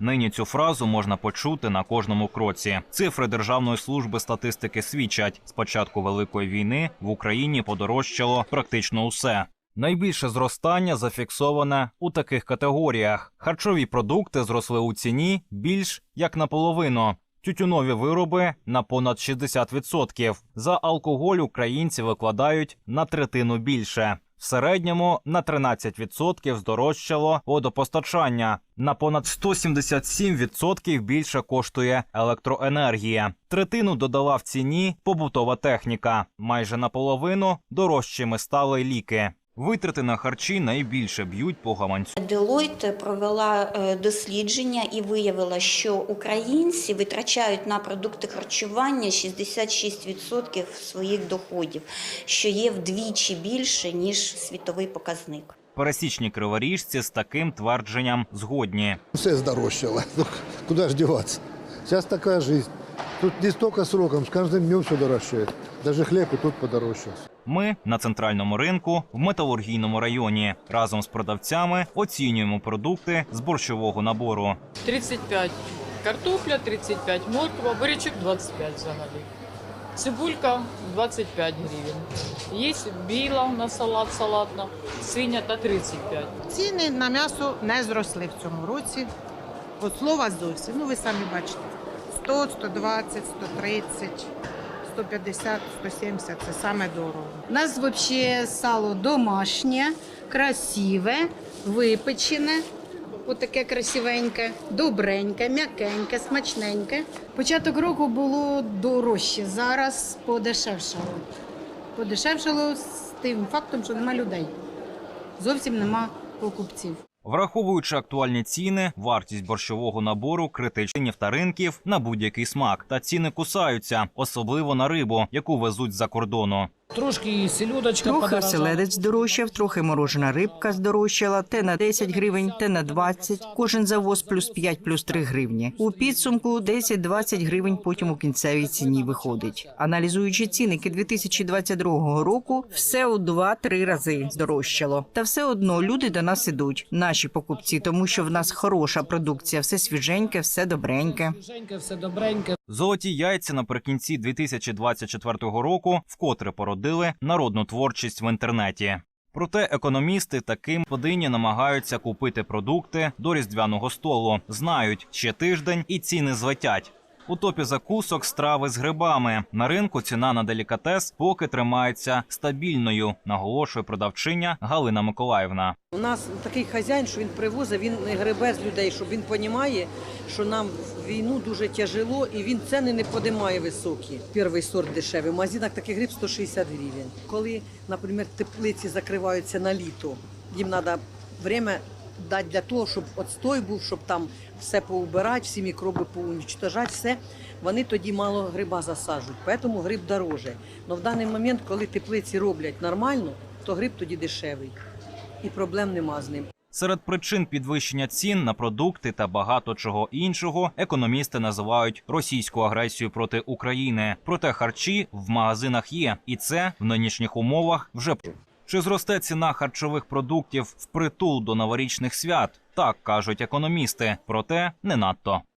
Нині цю фразу можна почути на кожному кроці. Цифри Державної служби статистики свідчать: з початку великої війни в Україні подорожчало практично усе. Найбільше зростання зафіксоване у таких категоріях: харчові продукти зросли у ціні більш як наполовину. Тютюнові вироби на понад 60%. За алкоголь українці викладають на третину більше. В середньому на 13% здорожчало водопостачання. На понад 177% більше коштує електроенергія. Третину додала в ціні побутова техніка. Майже наполовину дорожчими стали ліки. Витрати на харчі найбільше б'ють по гаманцю. Deloitte провела е, дослідження і виявила, що українці витрачають на продукти харчування 66% своїх доходів, що є вдвічі більше ніж світовий показник. Пересічні криворіжці з таким твердженням згодні. Все здорожчало. Ну, куда же деваться? Сейчас такая жизнь. Тут не столько сроком, с каждым днем все дорожает. Даже хлеб и тут подорожчал. Ми на центральному ринку в металургійному районі разом з продавцями оцінюємо продукти з борщового набору. 35 картопля, 35 морква, бурячок 25 взагалі. Цибулька 25 гривень. Є біла на салат, салатна, синя та 35. Ціни на м'ясо не зросли в цьому році. От слова зовсім. Ну ви самі бачите. 100, 120, 130, 150, 170 це саме дорого. У нас вообще сало домашнє, красиве, випечене. Отаке красивеньке, добреньке, м'якеньке, смачненьке. Початок року було дорожче, зараз подешевшало. Подешевшало з тим фактом, що нема людей. Зовсім нема покупців. Враховуючи актуальні ціни, вартість борщового набору критичні та ринків на будь-який смак. Та ціни кусаються, особливо на рибу, яку везуть з-за кордону. Трошки і селюдочка Трохи оселедець здорожчав, трохи морожена рибка здорожчала, те на 10 гривень, те на 20. Кожен завоз плюс 5, плюс 3 гривні. У підсумку 10-20 гривень потім у кінцевій ціні виходить. Аналізуючи цінники 2022 року, все у 2-3 рази здорожчало. Та все одно люди до нас ідуть, наші покупці, тому що в нас хороша продукція, все свіженьке, все добреньке. Свіженьке, все добреньке. Золоті яйця наприкінці 2024 року вкотре породили народну творчість в інтернеті. Проте економісти таким подині намагаються купити продукти до різдвяного столу. Знають, ще тиждень і ціни злетять. У топі закусок страви з грибами. На ринку ціна на делікатес поки тримається стабільною, наголошує продавчиня Галина Миколаївна. У нас такий хазяїн, що він привозить, він не гребе з людей, щоб він розуміє, що нам в війну дуже тяжело і він ціни не подимає високі. Перший сорт дешевий. В магазинах такий гриб 160 гривень. Коли, наприклад, теплиці закриваються на літо, їм треба время дати для того, щоб отстой був, щоб там все поубирати, всі мікроби поунічтожати, все. Вони тоді мало гриба засаджують, тому гриб дороже. Але в даний момент, коли теплиці роблять нормально, то гриб тоді дешевий і проблем нема з ним. Серед причин підвищення цін на продукти та багато чого іншого економісти називають російську агресію проти України. Проте харчі в магазинах є, і це в нинішніх умовах вже чи зросте ціна харчових продуктів впритул до новорічних свят? Так кажуть економісти, проте не надто.